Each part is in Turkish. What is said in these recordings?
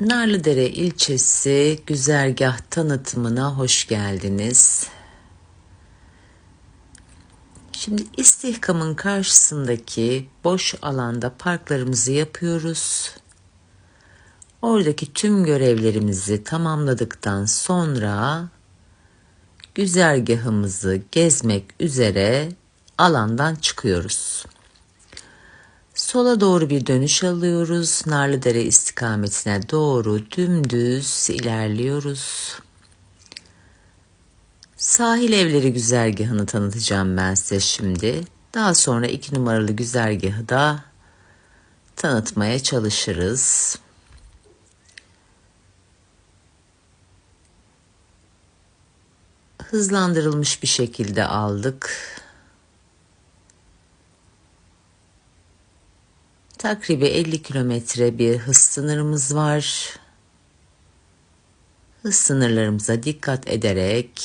Narlıdere ilçesi güzergah tanıtımına hoş geldiniz. Şimdi istihkamın karşısındaki boş alanda parklarımızı yapıyoruz. Oradaki tüm görevlerimizi tamamladıktan sonra güzergahımızı gezmek üzere alandan çıkıyoruz. Sola doğru bir dönüş alıyoruz. Narlıdere istikametine doğru dümdüz ilerliyoruz. Sahil evleri güzergahını tanıtacağım ben size şimdi. Daha sonra iki numaralı güzergahı da tanıtmaya çalışırız. Hızlandırılmış bir şekilde aldık. Takribi 50 kilometre bir hız sınırımız var. Hız sınırlarımıza dikkat ederek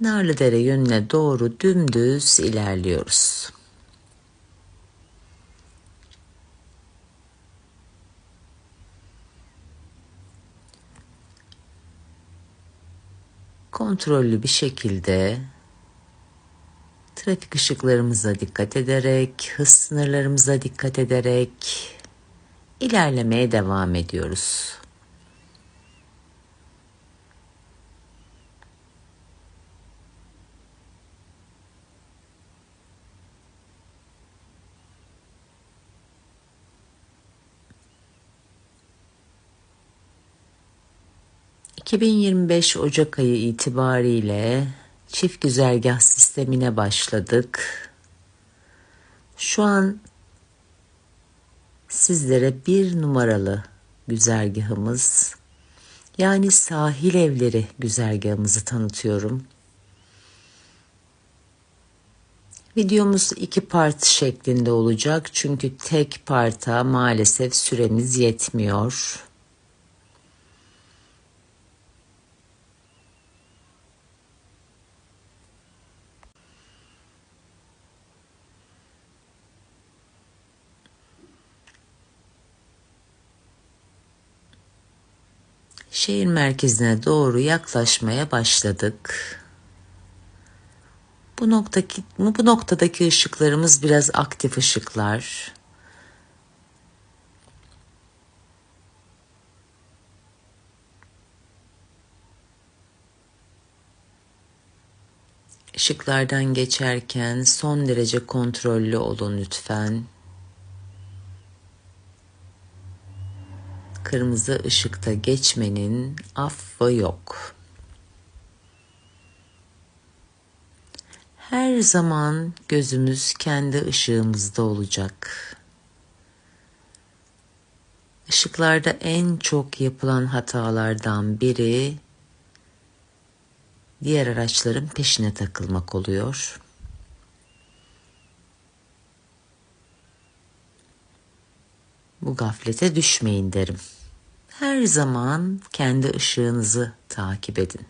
Narlıdere yönüne doğru dümdüz ilerliyoruz. Kontrollü bir şekilde trafik ışıklarımıza dikkat ederek, hız sınırlarımıza dikkat ederek ilerlemeye devam ediyoruz. 2025 Ocak ayı itibariyle çift güzergah sistemine başladık. Şu an sizlere bir numaralı güzergahımız yani sahil evleri güzergahımızı tanıtıyorum. Videomuz iki part şeklinde olacak çünkü tek parta maalesef süremiz yetmiyor. Şehir merkezine doğru yaklaşmaya başladık. Bu noktadaki bu noktadaki ışıklarımız biraz aktif ışıklar. Işıklardan geçerken son derece kontrollü olun lütfen. Kırmızı ışıkta geçmenin affı yok. Her zaman gözümüz kendi ışığımızda olacak. Işıklarda en çok yapılan hatalardan biri diğer araçların peşine takılmak oluyor. Bu gaflete düşmeyin derim her zaman kendi ışığınızı takip edin.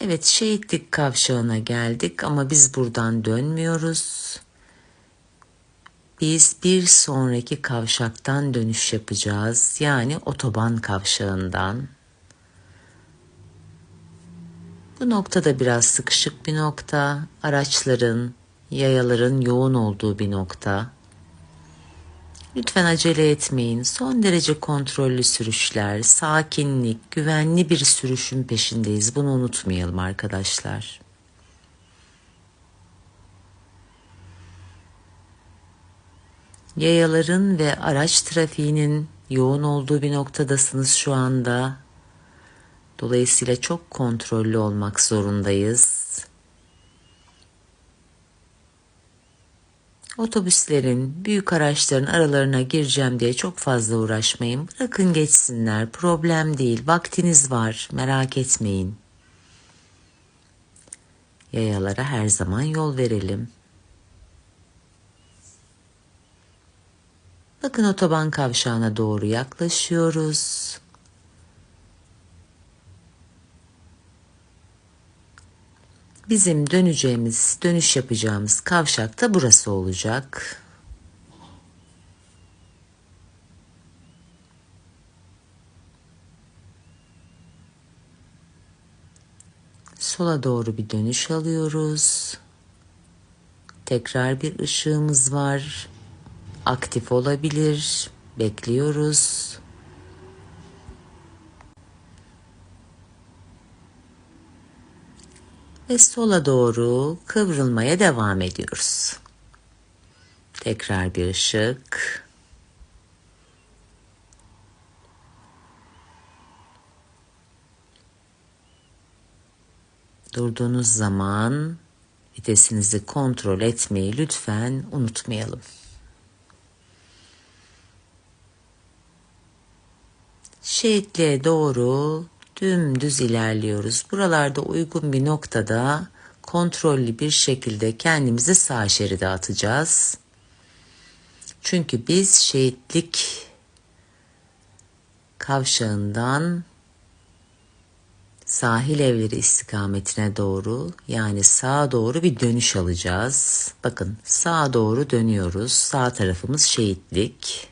Evet şehitlik kavşağına geldik ama biz buradan dönmüyoruz. Biz bir sonraki kavşaktan dönüş yapacağız. Yani otoban kavşağından. Bu noktada biraz sıkışık bir nokta. Araçların, yayaların yoğun olduğu bir nokta. Lütfen acele etmeyin. Son derece kontrollü sürüşler, sakinlik, güvenli bir sürüşün peşindeyiz. Bunu unutmayalım arkadaşlar. Yayaların ve araç trafiğinin yoğun olduğu bir noktadasınız şu anda. Dolayısıyla çok kontrollü olmak zorundayız. Otobüslerin, büyük araçların aralarına gireceğim diye çok fazla uğraşmayın. Bırakın geçsinler. Problem değil. Vaktiniz var. Merak etmeyin. Yayalara her zaman yol verelim. Bakın otoban kavşağına doğru yaklaşıyoruz. Bizim döneceğimiz, dönüş yapacağımız kavşak da burası olacak. Sola doğru bir dönüş alıyoruz. Tekrar bir ışığımız var. Aktif olabilir. Bekliyoruz. Ve sola doğru kıvrılmaya devam ediyoruz. Tekrar bir ışık. Durduğunuz zaman vitesinizi kontrol etmeyi lütfen unutmayalım. Şehitliğe doğru dümdüz ilerliyoruz. Buralarda uygun bir noktada kontrollü bir şekilde kendimizi sağ şeride atacağız. Çünkü biz şehitlik kavşağından sahil evleri istikametine doğru yani sağa doğru bir dönüş alacağız. Bakın sağa doğru dönüyoruz. Sağ tarafımız şehitlik.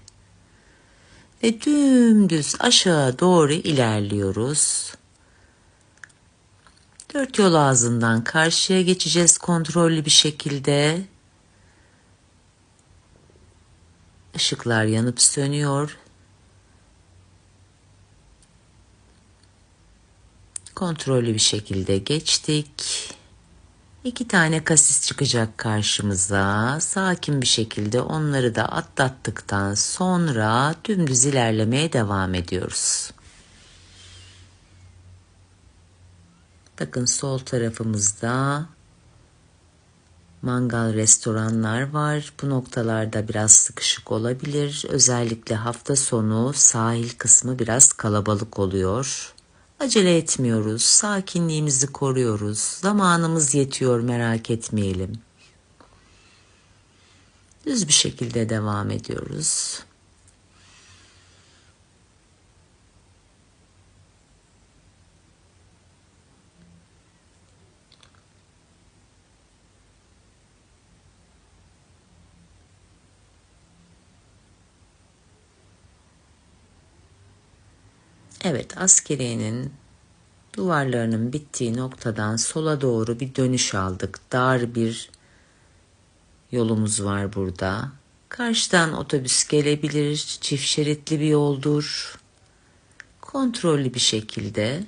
Ve dümdüz aşağı doğru ilerliyoruz. Dört yol ağzından karşıya geçeceğiz kontrollü bir şekilde. Işıklar yanıp sönüyor. Kontrollü bir şekilde geçtik. İki tane kasis çıkacak karşımıza. Sakin bir şekilde onları da atlattıktan sonra dümdüz ilerlemeye devam ediyoruz. Bakın sol tarafımızda mangal restoranlar var. Bu noktalarda biraz sıkışık olabilir. Özellikle hafta sonu sahil kısmı biraz kalabalık oluyor. Acele etmiyoruz, sakinliğimizi koruyoruz. Zamanımız yetiyor merak etmeyelim. Düz bir şekilde devam ediyoruz. Evet, askeriyenin duvarlarının bittiği noktadan sola doğru bir dönüş aldık. Dar bir yolumuz var burada. Karşıdan otobüs gelebilir, çift şeritli bir yoldur. Kontrollü bir şekilde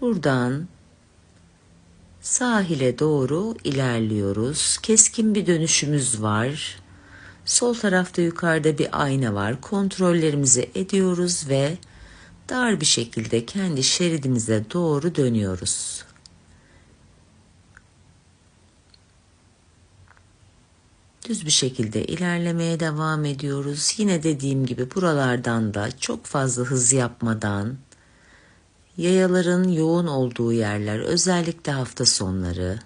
buradan sahile doğru ilerliyoruz. Keskin bir dönüşümüz var. Sol tarafta yukarıda bir ayna var. Kontrollerimizi ediyoruz ve dar bir şekilde kendi şeridimize doğru dönüyoruz. Düz bir şekilde ilerlemeye devam ediyoruz. Yine dediğim gibi buralardan da çok fazla hız yapmadan yayaların yoğun olduğu yerler özellikle hafta sonları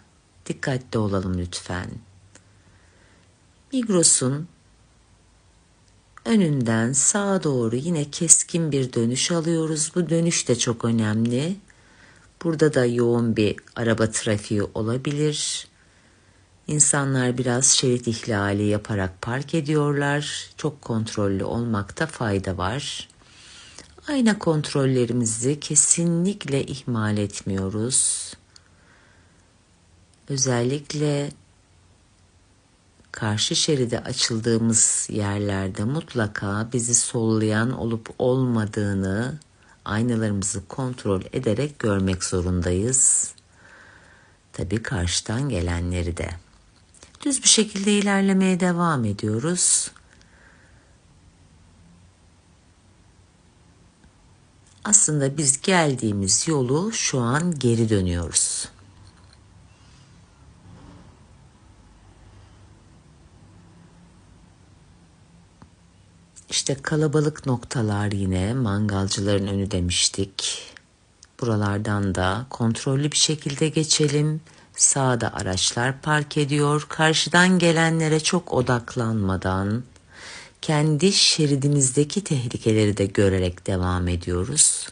dikkatli olalım lütfen. Migros'un önünden sağa doğru yine keskin bir dönüş alıyoruz. Bu dönüş de çok önemli. Burada da yoğun bir araba trafiği olabilir. İnsanlar biraz şerit ihlali yaparak park ediyorlar. Çok kontrollü olmakta fayda var. Ayna kontrollerimizi kesinlikle ihmal etmiyoruz. Özellikle karşı şeride açıldığımız yerlerde mutlaka bizi sollayan olup olmadığını aynalarımızı kontrol ederek görmek zorundayız. Tabii karşıdan gelenleri de. Düz bir şekilde ilerlemeye devam ediyoruz. Aslında biz geldiğimiz yolu şu an geri dönüyoruz. İşte kalabalık noktalar yine mangalcıların önü demiştik. Buralardan da kontrollü bir şekilde geçelim. Sağda araçlar park ediyor. Karşıdan gelenlere çok odaklanmadan kendi şeridimizdeki tehlikeleri de görerek devam ediyoruz.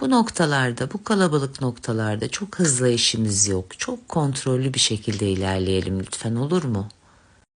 Bu noktalarda, bu kalabalık noktalarda çok hızlı işimiz yok. Çok kontrollü bir şekilde ilerleyelim lütfen olur mu?